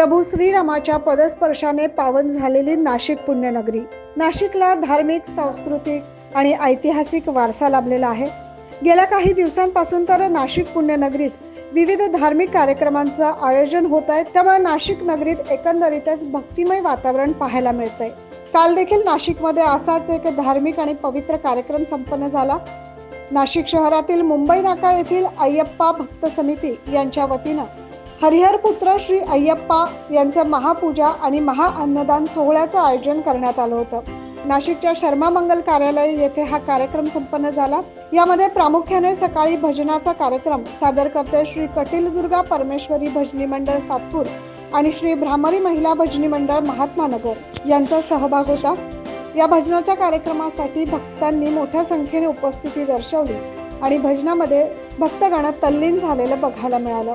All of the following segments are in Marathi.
प्रभू श्रीरामाच्या पदस्पर्शाने पावन झालेली नाशिक पुण्यनगरी. नाशिकला धार्मिक सांस्कृतिक आणि ऐतिहासिक वारसा लाभलेला आहे. गेल्या काही दिवसांपासून तर नाशिक पुण्यनगरीत विविध धार्मिक कार्यक्रमांचं आयोजन होत आहे. त्यामुळे नाशिक नगरीत एकंदरीतच भक्तिमय वातावरण पाहायला मिळतंय. काल देखील नाशिकमध्ये असाच एक धार्मिक आणि पवित्र कार्यक्रम संपन्न झाला. नाशिक शहरातील मुंबई नाका येथील अय्यप्पा भक्त समिती यांच्या वतीनं हरिहरपुत्र श्री अय्यप्पा यांचं महापूजा आणि महाअन्नदान सोहळ्याचं आयोजन करण्यात आलं होतं. नाशिकच्या शर्मा मंगल कार्यालय येथे हा कार्यक्रम संपन्न झाला. यामध्ये प्रामुख्याने सकाळी भजनाचा कार्यक्रम सादर करते श्री कटीलदुर्गा परमेश्वरी भजनी मंडळ सातपूर आणि श्री भ्रामरी महिला भजनी मंडळ महात्मा नगर यांचा सहभाग होता. या भजनाच्या कार्यक्रमासाठी भक्तांनी मोठ्या संख्येने उपस्थिती दर्शवली आणि भजनामध्ये भक्तगण तल्लीन झालेलं बघायला मिळालं.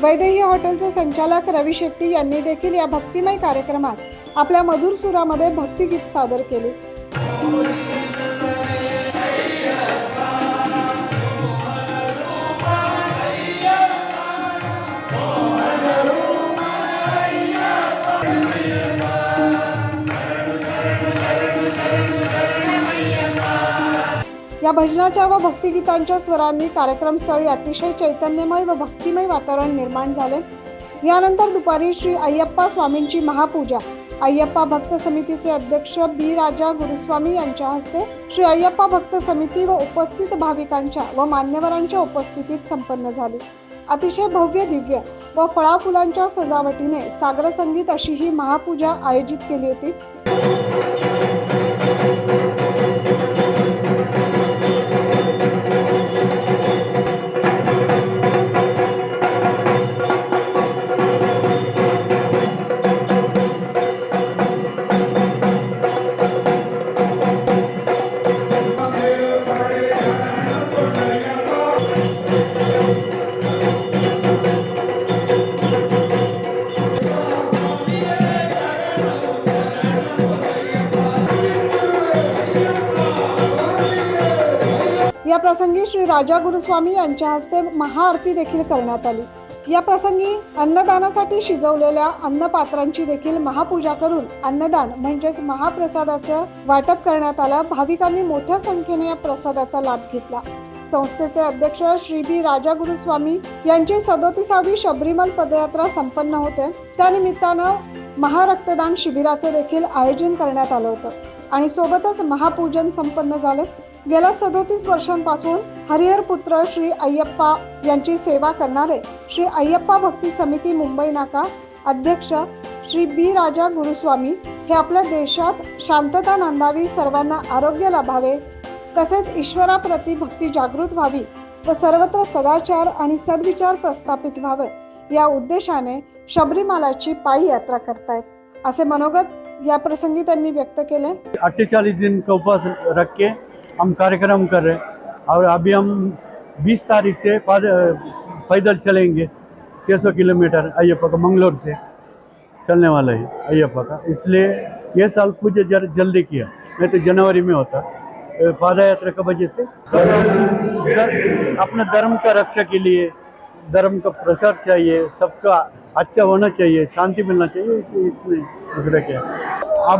वैदेही हॉटेलचे संचालक रवी शेट्टी यांनी देखील या भक्तिमय कार्यक्रमात आपल्या मधुर सुरामध्ये भक्तिगीत सादर केले. या भजनाच्या व भक्तिगीतांच्या स्वरांनी कार्यक्रमस्थळी अतिशय चैतन्यमय व भक्तिमय वातावरण निर्माण झाले. यानंतर दुपारी श्री अय्यप्पा स्वामींची महापूजा. अय्यप्पा भक्त समितीचे अध्यक्ष बी. राजा गुरुस्वामी यांच्या हस्ते श्री अय्यप्पा भक्त समिती व उपस्थित भाविकांच्या व मान्यवरांच्या उपस्थितीत संपन्न झाली. अतिशय भव्य दिव्य व फळाफुलांच्या सजावटीने सागर संगीत अशी ही महापूजा आयोजित केली होती. प्रसंगी श्री राजा गुरुस्वामी यांच्या हस्ते महाआरती देखील करण्यात आली. या प्रसंगी अन्नदानासाठी शिजवलेल्या अन्नपात्रांची देखील महापूजा करून अन्नदान म्हणजेच महाप्रसादाचं वाटप करण्यात आलं. भाविकांनी मोठ्या संख्येने या प्रसादाचा लाभ घेतला. संस्थेचे अध्यक्ष श्री बी राजा गुरुस्वामी यांची सदोतीसावी शबरीमल पदयात्रा संपन्न होते. त्यानिमित्तानं महारक्तदान शिबिराचे देखील आयोजन करण्यात आलं होतं. आणि सोबतच महापूजन संपन्न झालं. गेल्या सदोतीस वर्षांपासून हरिहर पुत्र श्री अय्यप्पा यांची सेवा करणारे श्री अय्यप्पा भक्ती समिती मुंबई नाका अध्यक्ष श्री बी राजा गुरुस्वामी हे आपल्या देशात शांतता नांदावी सर्वांना आरोग्य लाभावे तसेच ईश्वराप्रती भक्ती जागृत व्हावी व सर्वत्र सदाचार आणि सद्विचार प्रस्थापित व्हावे या उद्देशाने शबरीमालाची पायी यात्रा करतायत. असे मनोगत या प्रसंगी त्यांनी व्यक्त केले. अठ्ठेचाळीस दिन कौपास रक्के हम कार्यक्रम कर रहे हैं। और अभी हम 20 तारीख से पाद पैदल चलेंगे 600 किलोमीटर अयप्पा का मंगलोर से। चलने वाला है अयप्पा का। इसलिए ये साल पूजा जर जल्दी किया। नहीं तो जनवरी में होता। पाद यात्रा की वजह से। धर- अपने धर्म का रक्षा के लिए, धर्म का प्रसार चाहिए, सबका अच्छा होना चाहिए, शांति मिलना चाहिए, इसे इतने दूसरे के।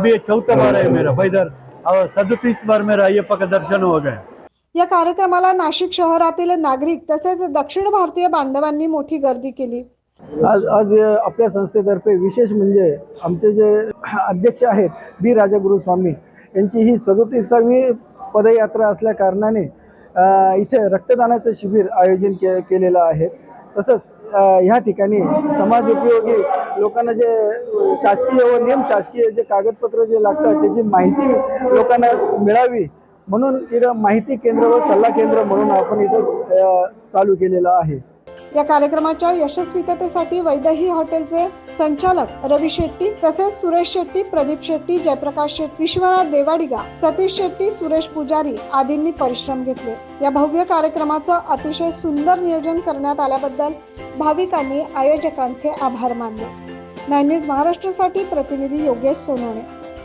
ये चौथा बार है मेरा, पैदल। सदतीस बार मेरा अयप्पा का दर्शन हो गया। या कार्यक्रमाला नाशिक शहरातील नागरिक तसेच दक्षिण भारतीय बांधवांनी मोठी गर्दी केली. आज आज आपल्या संस्थेतर्फे विशेष म्हणजे आमचे जे अध्यक्ष आहेत बी राजागुरु स्वामी यांची ही सदोतीसावी पदयात्रा असल्या कारणाने इथे रक्तदानाचं शिबिर आयोजन के केलेलं आहे. तसंच ह्या ठिकाणी समाज उपयोगी लोकांना जे शासकीय व नियम शासकीय जे कागदपत्र जे लागतात त्याची माहिती लोकांना मिळावी म्हणून इथं माहिती केंद्र व सल्ला केंद्र म्हणून आपण इथं चालू केलेलं आहे. या कार्यक्रमाच्या यशस्वीततेसाठी वैदही हॉटेलचे संचालक रवी शेट्टी तसेच सुरेश शेट्टी प्रदीप शेट्टी जयप्रकाश शेट्टी विश्वनाथ देवाडिगा सतीश शेट्टी सुरेश पुजारी आदींनी परिश्रम घेतले. या भव्य कार्यक्रमाचं अतिशय सुंदर नियोजन करण्यात आल्याबद्दल भाविकांनी आयोजकांचे आभार मानले. नाईन न्यूज महाराष्ट्रासाठी प्रतिनिधी योगेश सोनवणे.